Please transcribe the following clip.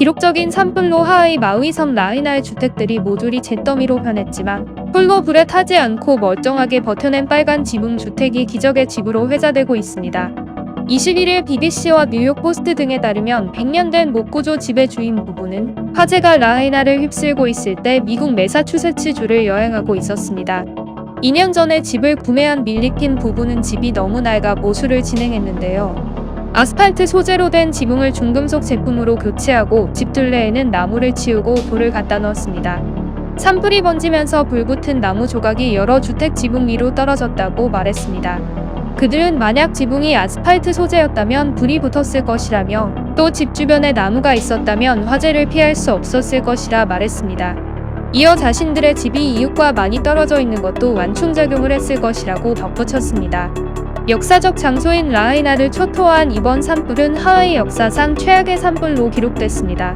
기록적인 산불로 하의 마의섬 라이나의 주택들이 모조리 잿더미로 변했지만 홀로 불에 타지 않고 멀쩡하게 버텨낸 빨간 지붕 주택이 기적의 집으로 회자되고 있습니다. 21일 BBC와 뉴욕 포스트 등에 따르면 100년 된 목구조 집의 주인 부부는 화재가 라하이나를 휩쓸고 있을 때 미국 매사추세츠주를 여행하고 있었습니다. 2년 전에 집을 구매한 밀리킨 부부는 집이 너무 낡아 모수를 진행했는데요. 아스팔트 소재로 된 지붕을 중금속 제품으로 교체하고 집 둘레에는 나무를 치우고 돌을 갖다 넣었습니다. 산불이 번지면서 불붙은 나무 조각이 여러 주택 지붕 위로 떨어졌다고 말했습니다. 그들은 만약 지붕이 아스팔트 소재였다면 불이 붙었을 것이라며 또 집 주변에 나무가 있었다면 화재를 피할 수 없었을 것이라 말했습니다. 이어 자신들의 집이 이웃과 많이 떨어져 있는 것도 완충작용을 했을 것이라고 덧붙였습니다. 역사적 장소인 라하이나를 초토화한 이번 산불은 하와이 역사상 최악의 산불로 기록됐습니다.